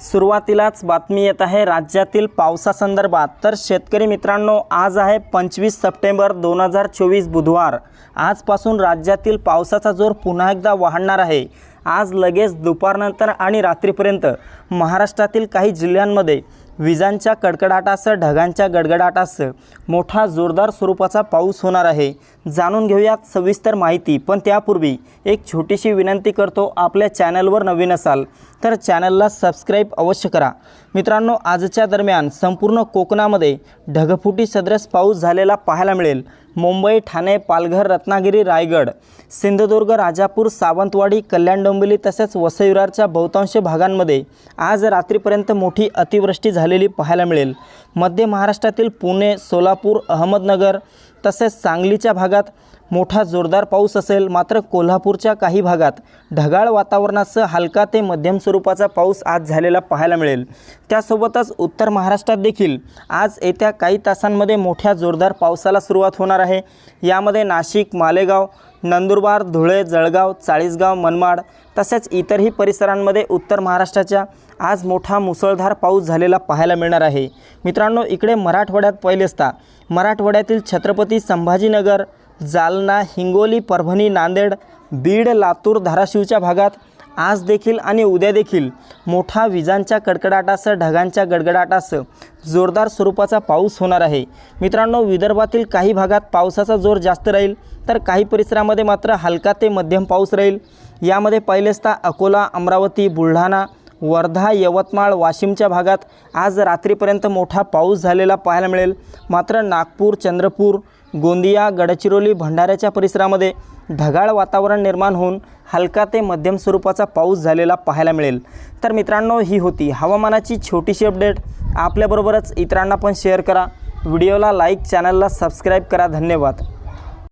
सुरुवातीलाच बातमी येत आहे राज्यातील पावसासंदर्भात. तर शेतकरी मित्रांनो आज आहे पंचवीस सप्टेंबर दोन हजार चोवीस बुधवार. आजपासून राज्यातील पावसाचा जोर पुन्हा एकदा वाढणार आहे. आज लगेच दुपारनंतर आणि रात्रीपर्यंत महाराष्ट्रातील काही जिल्ह्यांमध्ये विजांच्या कडकडाटासह ढगांच्या गडगडाटासह मोठा जोरदार स्वरूपाचा पाऊस होणार आहे. जाणून घेऊयात सविस्तर माहिती पण त्यापूर्वी एक छोटीशी विनंती करतो आपल्या चॅनलवर नवीन असाल तर चॅनलला सबस्क्राईब अवश्य करा. मित्रांनो आजच्या दरम्यान संपूर्ण कोकणामध्ये ढगफुटी सदृश पाऊस झालेला पाहायला मिळेल. मुंबई ठाणे पालघर रत्नागिरी रायगड सिंधुदुर्ग राजापूर सावंतवाडी कल्याण डोंबिवली तसेच वसईविरारच्या बहुतांश भागांमध्ये आज रात्रीपर्यंत मोठी अतिवृष्टी झालेली पाहायला मिळेल. मध्य महाराष्ट्रातील पुणे सोलापूर अहमदनगर तसेच सांगलीच्या भागात मोठा जोरदार पाऊस असेल मात्र कोल्हापूरच्या काही भागात ढगाळ वातावरणासह हलका ते मध्यम स्वरूपाचा पाऊस आज झालेला पाहायला मिळेल. त्यासोबतच उत्तर महाराष्ट्रात देखील आज येत्या काही तासांमध्ये मोठ्या जोरदार पावसाला सुरुवात होणार आहे. यामध्ये नाशिक मालेगाव नंदुरबार धुळे जळगाव चाळीसगाव मनमाड तसेच इतरही परिसरांमध्ये उत्तर महाराष्ट्राच्या आज मोठा मुसळधार पाऊस झालेला पाहायला मिळणार आहे. मित्रांनो इकडे मराठवाड्यात पहिले असता मराठवाड्यातील छत्रपती संभाजीनगर जालना हिंगोली परभणी नांदेड बीड लातूर धाराशिवच्या भागात आज देखील आणि उद्या देखील मोठा विजांच्या कडकडाटासह ढगांच्या गडगडाटासह जोरदार स्वरूपाचा पाऊस होणार आहे. मित्रांनो विदर्भातील काही भागात पावसाचा जोर जास्त राहील तर काही परिसरामध्ये मात्र हलका ते मध्यम पाऊस राहील. यामध्ये पहिलेचता अकोला अमरावती बुलढाणा वर्धा यवतमाळ वाशिमच्या भागात आज रात्रीपर्यंत मोठा पाऊस झालेला पाहायला मिळेल. मात्र नागपूर चंद्रपूर गोंदिया गडचिरोली भंडाऱ्याच्या परिसरामध्ये ढगाळ वातावरण निर्माण होऊन हलका ते मध्यम स्वरूपाचा पाऊस झालेला पाहायला मिळेल. तर मित्रांनो ही होती हवामानाची छोटीशी अपडेट. आपल्याबरोबरच इतरांना पण शेअर करा. व्हिडिओला लाईक चॅनलला सबस्क्राईब करा. धन्यवाद.